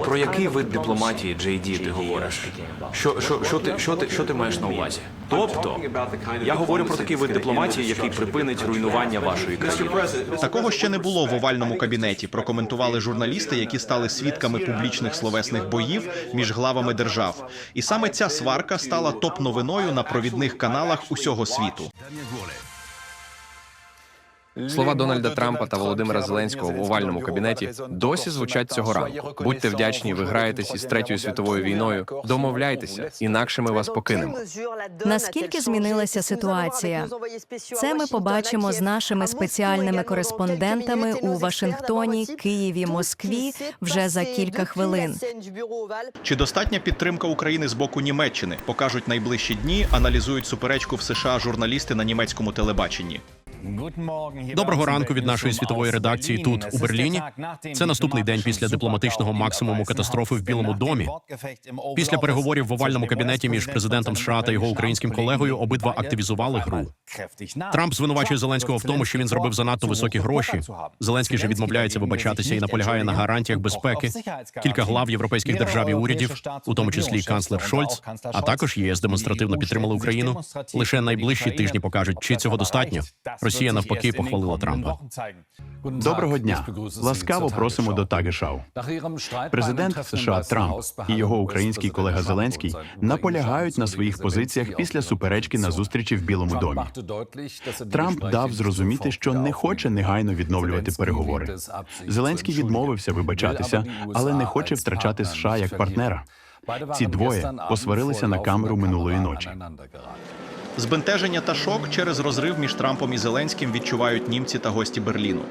Про який вид дипломатії JD ти говориш? Що, що, що, ти, що, ти, що ти маєш на увазі? Тобто, я говорю про такий вид дипломатії, який припинить руйнування вашої країни. Такого ще не було в овальному кабінеті. Прокоментували журналісти, які стали свідками публічних словесних боїв між главами держав. І саме ця сварка стала топ-новиною на провідних каналах усього світу. Слова Дональда Трампа та Володимира Зеленського в овальному кабінеті досі звучать цього ранку. Будьте вдячні, ви граєтесь із третьою світовою війною. Домовляйтеся, інакше ми вас покинемо. Наскільки змінилася ситуація? Це ми побачимо з нашими спеціальними кореспондентами у Вашингтоні, Києві, Москві вже за кілька хвилин. Чи достатня підтримка України з боку Німеччини покажуть найближчі дні? Аналізують суперечку в США журналісти на німецькому телебаченні. Доброго ранку від нашої світової редакції тут у Берліні. Це наступний день після дипломатичного максимуму катастрофи в Білому домі. Після переговорів в овальному кабінеті між президентом США та його українським колегою обидва активізували гру. Трамп звинувачує Зеленського в тому, що він зробив занадто високі гроші. Зеленський же відмовляється вибачатися і наполягає на гарантіях безпеки. Кілька глав європейських держав і урядів, у тому числі канцлер Шольц, а також ЄС демонстративно підтримали Україну. Лише найближчі тижні покажуть, чи цього достатньо. Росія навпаки похвалила Трампа. Доброго дня. Ласкаво просимо до Тагешау. Президент США Трамп і його український колега Зеленський наполягають на своїх позиціях після суперечки на зустрічі в Білому домі. Трамп дав зрозуміти, що не хоче негайно відновлювати переговори. Зеленський відмовився вибачатися, але не хоче втрачати США як партнера. Ці двоє посварилися на камеру минулої ночі. Збентеження та шок через розрив між Трампом і Зеленським відчувають німці та гості Берліну.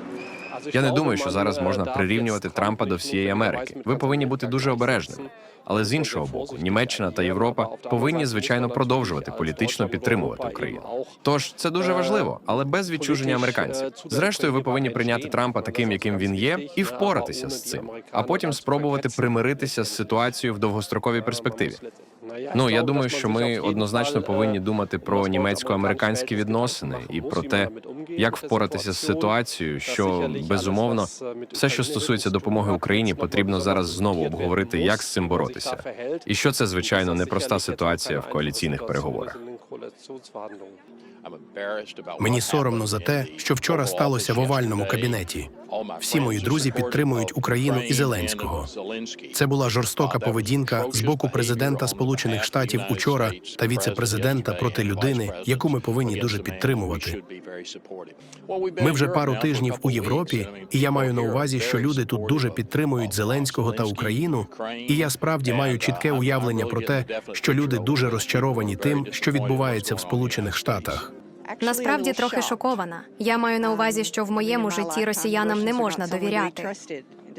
Я не думаю, що зараз можна прирівнювати Трампа до всієї Америки. Ви повинні бути дуже обережними. Але з іншого боку, Німеччина та Європа повинні звичайно продовжувати політично підтримувати Україну. Тож це дуже важливо, але без відчуження американців. Зрештою, ви повинні прийняти Трампа таким, яким він є, і впоратися з цим, а потім спробувати примиритися з ситуацією в довгостроковій перспективі. Ну я думаю, що ми однозначно повинні думати про німецько-американські відносини і про те, як впоратися з ситуацією, що безумовно все, що стосується допомоги Україні, потрібно зараз знову обговорити, як з цим боротися. І що це звичайно непроста ситуація в коаліційних переговорах. Мені соромно за те, що вчора сталося в овальному кабінеті. Всі мої друзі підтримують Україну і Зеленського. Це була жорстока поведінка з боку президента Сполучених Штатів учора та віце-президента проти людини, яку ми повинні дуже підтримувати. Ми вже пару тижнів у Європі, і я маю на увазі, що люди тут дуже підтримують Зеленського та Україну. І я справді маю чітке уявлення про те, що люди дуже розчаровані тим, що відбувається в Сполучених Штатах. Насправді трохи шокована. Я маю на увазі, що в моєму житті росіянам не можна довіряти.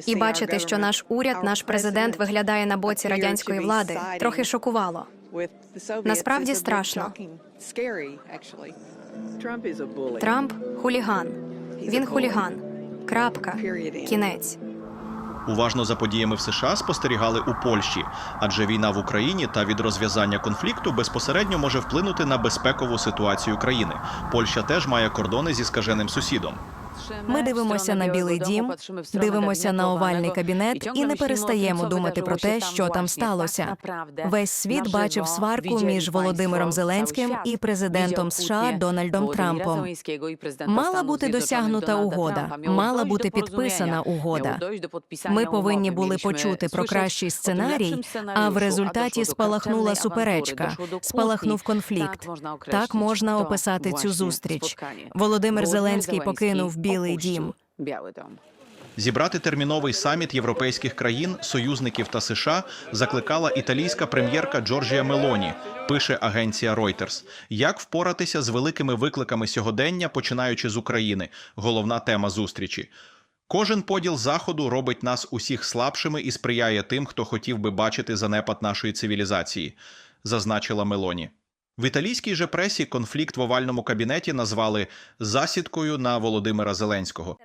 І бачити, що наш уряд, наш президент виглядає на боці радянської влади, трохи шокувало. Насправді страшно. Трамп хуліган. Він хуліган. Крапка. Кінець. Уважно за подіями в США спостерігали у Польщі, адже війна в Україні та від розв'язання конфлікту безпосередньо може вплинути на безпекову ситуацію країни. Польща теж має кордони зі скаженим сусідом. Ми дивимося на Білий Дім, дивимося на овальний кабінет і не перестаємо думати про те, що там сталося. Весь світ бачив сварку між Володимиром Зеленським і президентом США Дональдом Трампом. Мала бути досягнута угода, мала бути підписана угода. Ми повинні були почути про кращий сценарій, а в результаті спалахнула суперечка, спалахнув конфлікт. Так можна описати цю зустріч. Володимир Зеленський покинув Білий Дім. Зібрати терміновий саміт європейських країн, союзників та США закликала італійська прем'єрка Джорджія Мелоні. Пише агенція Reuters. Як впоратися з великими викликами сьогодення, починаючи з України? Головна тема зустрічі. Кожен поділ заходу робить нас усіх слабшими і сприяє тим, хто хотів би бачити занепад нашої цивілізації, зазначила Мелоні. В італійській же пресі конфлікт в овальному кабінеті назвали засідкою на Володимира Зеленського.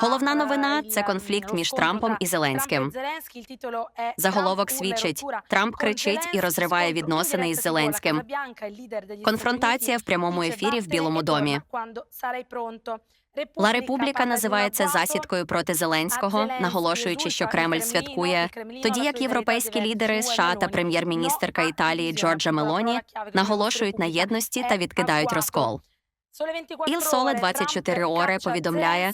Головна новина це конфлікт між Трампом і Зеленським. Заголовок свідчить: Трамп кричить і розриває відносини із Зеленським. Конфронтація в прямому ефірі в Білому домі. Ла Републіка називається засідкою проти Зеленського, наголошуючи, що Кремль святкує, тоді як європейські лідери США та прем'єр-міністерка Італії Джорджа Мелоні наголошують на єдності та відкидають розкол. Sole 24 Оре повідомляє,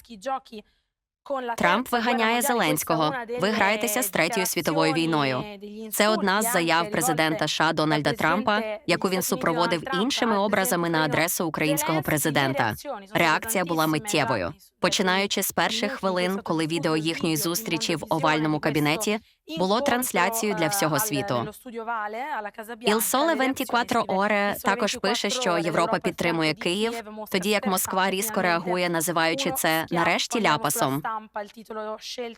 Трамп виганяє Зеленського. Ви граєтеся з третьою світовою війною. Це одна з заяв президента США Дональда Трампа, яку він супроводив іншими образами на адресу українського президента. Реакція була миттєвою. Починаючи з перших хвилин, коли відео їхньої зустрічі в овальному кабінеті було трансляцією для всього світу. Il Sole 24 Ore також пише, що Європа підтримує Київ, тоді як Москва різко реагує, називаючи це нарешті ляпасом.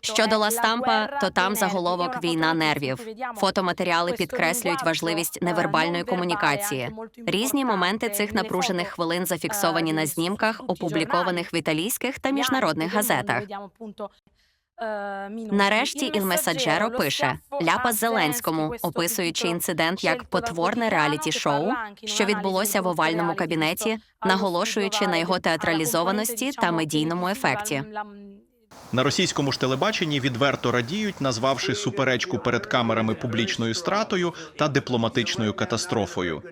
Щодо Ла Стампа, то там заголовок війна нервів. Фотоматеріали підкреслюють важливість невербальної комунікації. Різні моменти цих напружених хвилин зафіксовані на знімках, опублікованих в італійських та міжнародних газетах. Нарешті Іль Месаджеро пише ляпас Зеленському, описуючи інцидент як потворне реаліті-шоу, що відбулося в овальному кабінеті, наголошуючи на його театралізованості та медійному ефекті. На російському ж телебаченні відверто радіють, назвавши суперечку перед камерами публічною стратою та дипломатичною катастрофою.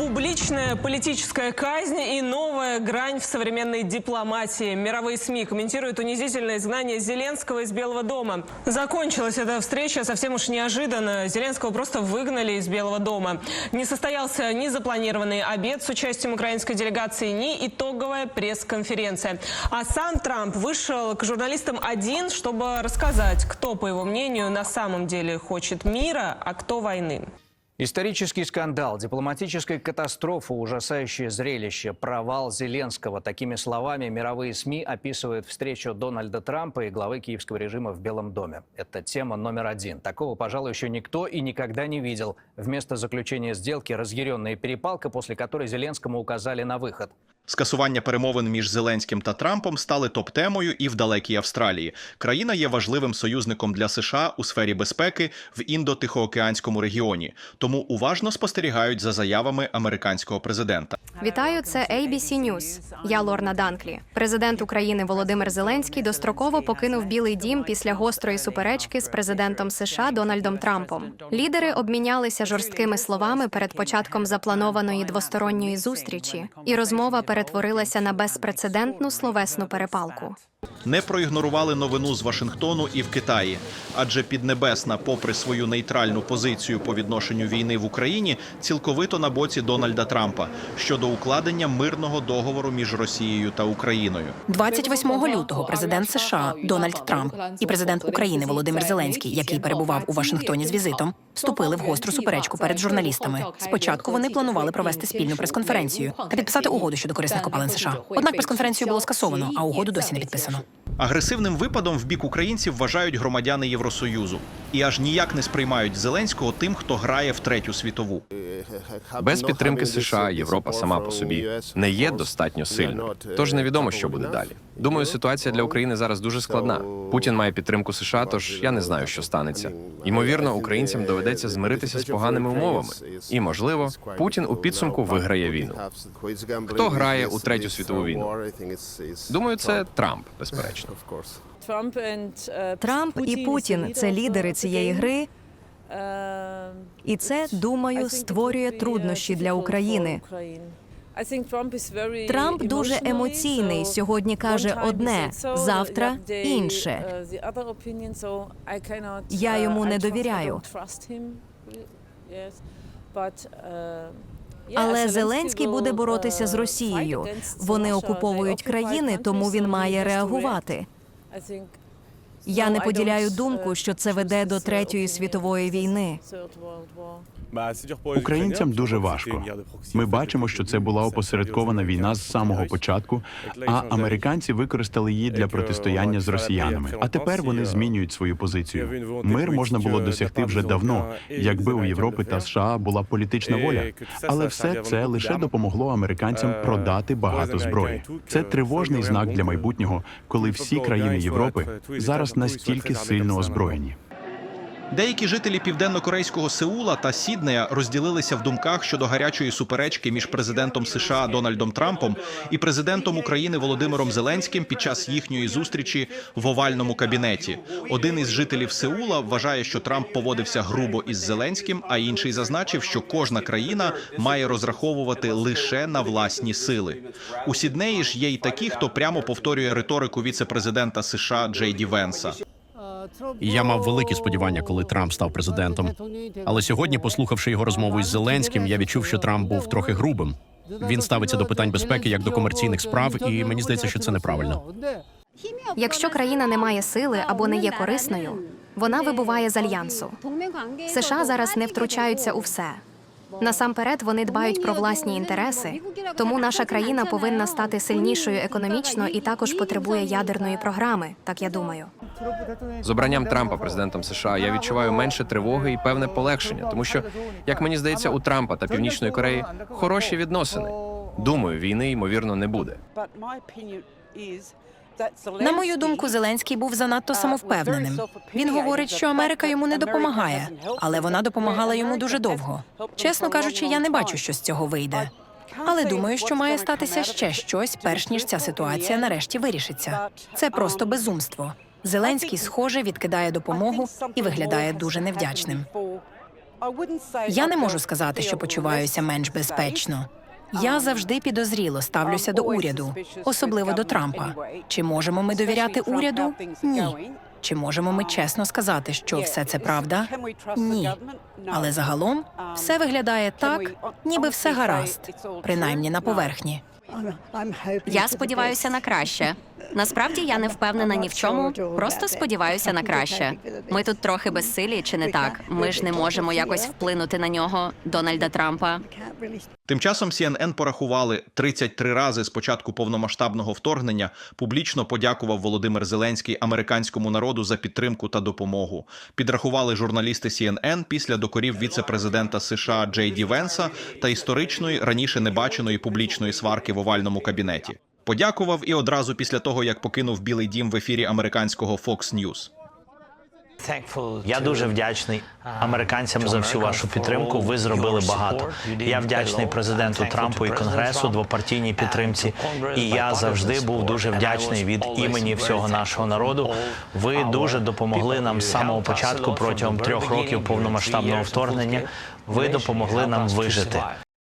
Публичная политическая казнь и новая грань в современной дипломатии. Мировые СМИ комментируют унизительное изгнание Зеленского из Белого дома. Закончилась эта встреча совсем уж неожиданно. Зеленского просто выгнали из Белого дома. Не состоялся ни запланированный обед с участием украинской делегации, ни итоговая пресс-конференция. А сам Трамп вышел к журналистам один, чтобы рассказать, кто, по его мнению, на самом деле хочет мира, а кто войны. Исторический скандал, дипломатическая катастрофа, ужасающее зрелище, провал Зеленского. Такими словами мировые СМИ описывают встречу Дональда Трампа и главы киевского режима в Белом доме. Это тема номер один. Такого, пожалуй, еще никто и никогда не видел. Вместо заключения сделки разъяренная перепалка, после которой Зеленскому указали на выход. Скасування перемовин між Зеленським та Трампом стали топ-темою і в далекій Австралії. Країна є важливим союзником для США у сфері безпеки в індо-тихоокеанському регіоні, тому уважно спостерігають за заявами американського президента. Вітаю, це ABC News. Я Лорна Данклі. Президент України Володимир Зеленський достроково покинув Білий Дім після гострої суперечки з президентом США Дональдом Трампом. Лідери обмінялися жорсткими словами перед початком запланованої двосторонньої зустрічі, і розмова перетворилася на безпрецедентну словесну перепалку. Не проігнорували новину з Вашингтону і в Китаї, адже Піднебесна, попри свою нейтральну позицію по відношенню війни в Україні, цілковито на боці Дональда Трампа щодо укладення мирного договору між Росією та Україною. 28 лютого президент США Дональд Трамп і президент України Володимир Зеленський, який перебував у Вашингтоні з візитом, вступили в гостру суперечку перед журналістами. Спочатку вони планували провести спільну прес-конференцію та підписати угоду щодо корисних копалин США. Однак прес-конференцію було скасовано, а угоду досі не підписано. Агресивним випадом в бік українців вважають громадяни Євросоюзу і аж ніяк не сприймають Зеленського тим, хто грає в третю світову. Без підтримки США Європа сама по собі не є достатньо сильною. Тож невідомо, що буде далі. Думаю, ситуація для України зараз дуже складна. Путін має підтримку США, тож я не знаю, що станеться. Ймовірно, українцям доведеться змиритися з поганими умовами. І можливо, Путін у підсумку виграє війну. Хто грає у третю світову війну? Думаю, це Трамп, безперечно. Трамп і Путін це лідери цієї гри. І це, думаю, створює труднощі для України. Трамп дуже емоційний. Сьогодні каже одне, завтра інше. Я йому не довіряю. Але Зеленський буде боротися з Росією. Вони окуповують країни, тому він має реагувати. Я не поділяю думку, що це веде до третьої світової війни. Українцям дуже важко. Ми бачимо, що це була опосередкована війна з самого початку, а американці використали її для протистояння з росіянами. А тепер вони змінюють свою позицію. Мир можна було досягти вже давно, якби у Європи та США була політична воля. Але все це лише допомогло американцям продати багато зброї. Це тривожний знак для майбутнього, коли всі країни Європи зараз настільки сильно озброєні. Деякі жителі південно-корейського Сеула та Сіднея розділилися в думках щодо гарячої суперечки між президентом США Дональдом Трампом і президентом України Володимиром Зеленським під час їхньої зустрічі в овальному кабінеті. Один із жителів Сеула вважає, що Трамп поводився грубо із Зеленським, а інший зазначив, що кожна країна має розраховувати лише на власні сили. У Сіднеї ж є й такі, хто прямо повторює риторику віце-президента США Джей Ді Венса. І я мав великі сподівання, коли Трамп став президентом. Але сьогодні, послухавши його розмову із Зеленським, я відчув, що Трамп був трохи грубим. Він ставиться до питань безпеки як до комерційних справ, і мені здається, що це неправильно. Якщо країна не має сили або не є корисною, вона вибуває з альянсу. США зараз не втручаються у все. Насамперед вони дбають про власні інтереси, тому наша країна повинна стати сильнішою економічно і також потребує ядерної програми. Так я думаю. З обранням Трампа президентом США я відчуваю менше тривоги і певне полегшення, тому що, як мені здається, у Трампа та Північної Кореї хороші відносини. Думаю, війни ймовірно не буде. На мою думку, Зеленський був занадто самовпевненим. Він говорить, що Америка йому не допомагає, але вона допомагала йому дуже довго. Чесно кажучи, я не бачу, що з цього вийде. Але думаю, що має статися ще щось, перш ніж ця ситуація нарешті вирішиться. Це просто безумство. Зеленський, схоже, відкидає допомогу і виглядає дуже невдячним. Я не можу сказати, що почуваюся менш безпечно. Я завжди підозріло ставлюся до уряду, особливо до Трампа. Чи можемо ми довіряти уряду? Ні. Чи можемо ми чесно сказати, що все це правда? Ні. Але загалом все виглядає так, ніби все гаразд, принаймні на поверхні. Я сподіваюся на краще. Насправді я не впевнена ні в чому, просто сподіваюся на краще. Ми тут трохи безсилі, чи не так? Ми ж не можемо якось вплинути на нього, Дональда Трампа. Тим часом CNN порахували 33 рази з початку повномасштабного вторгнення публічно подякував Володимир Зеленський американському народу за підтримку та допомогу. Підрахували журналісти CNN після докорів віце-президента США Джей Ді Венса та історичної раніше небаченої публічної сварки в овальному кабінеті. Подякував і одразу після того, як покинув Білий Дім в ефірі американського Fox News. Я дуже вдячний американцям за всю вашу підтримку. Ви зробили багато. Я вдячний президенту Трампу і конгресу, двопартійній підтримці. І я завжди був дуже вдячний від імені всього нашого народу. Ви дуже допомогли нам з самого початку протягом трьох років повномасштабного вторгнення. Ви допомогли нам вижити.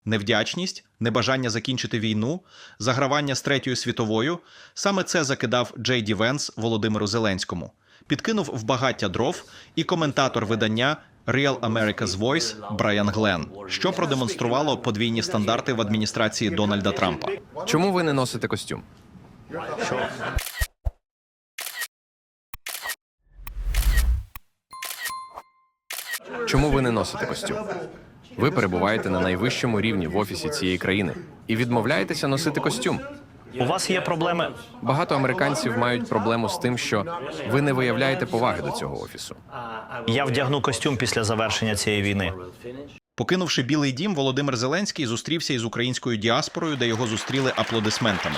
Невдячність, небажання закінчити війну, загравання з третьою світовою саме це закидав Джей Ді Венс Володимиру Зеленському. Підкинув в багаття дров і коментатор видання Real America's Voice Брайан Глен, що продемонструвало подвійні стандарти в адміністрації Дональда Трампа. Чому ви не носите костюм? Чому ви не носите костюм? Ви перебуваєте на найвищому рівні в офісі цієї країни і відмовляєтеся носити костюм. У вас є проблеми. Багато американців мають проблему з тим, що ви не виявляєте поваги до цього офісу. Я вдягну костюм після завершення цієї війни. Покинувши Білий Дім, Володимир Зеленський зустрівся із українською діаспорою, де його зустріли аплодисментами.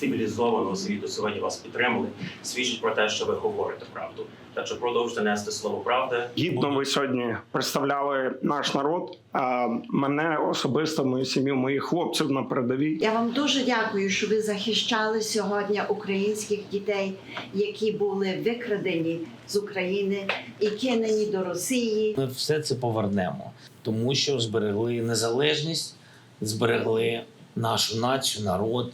Цивілізованого світу сьогодні вас підтримали, свідчить про те, що ви говорите правду. Так що продовжуйте нести слово правди. Гідно ви сьогодні представляли наш народ, а мене особисто, мою сім'ю, моїх хлопців на передовій. Я вам дуже дякую, що ви захищали сьогодні українських дітей, які були викрадені з України і кинені до Росії. Ми все це повернемо, тому що зберегли незалежність, зберегли нашу націю, народ.